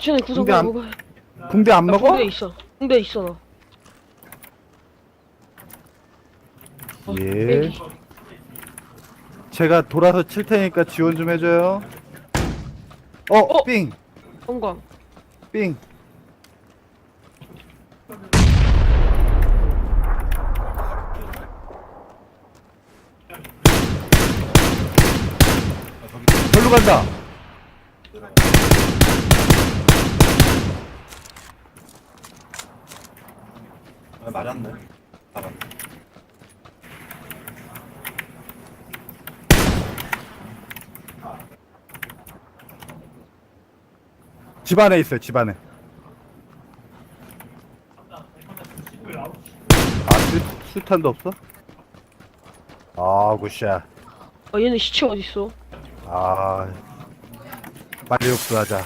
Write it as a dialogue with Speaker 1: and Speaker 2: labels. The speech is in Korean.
Speaker 1: 쟤네
Speaker 2: 근데 안-
Speaker 1: 먹어.
Speaker 2: 붕대
Speaker 1: 안나
Speaker 2: 먹어?
Speaker 1: 붕대 있어. 붕대 있어 나. 어,
Speaker 2: 예.
Speaker 1: 빼기.
Speaker 2: 제가 돌아서 칠 테니까 지원 좀 해줘요. 어,
Speaker 1: 어?
Speaker 2: 삥,
Speaker 1: 성광.
Speaker 2: 삥. 절로 간다.
Speaker 3: 아, 맞았네. 잡았네.
Speaker 2: 집 안에 있어요, 집 안에. 아, 수, 수탄도 없어? 아, 굿샷.
Speaker 1: 아 얘네 시체 어딨어?
Speaker 2: 아, 빨리 흡수하자.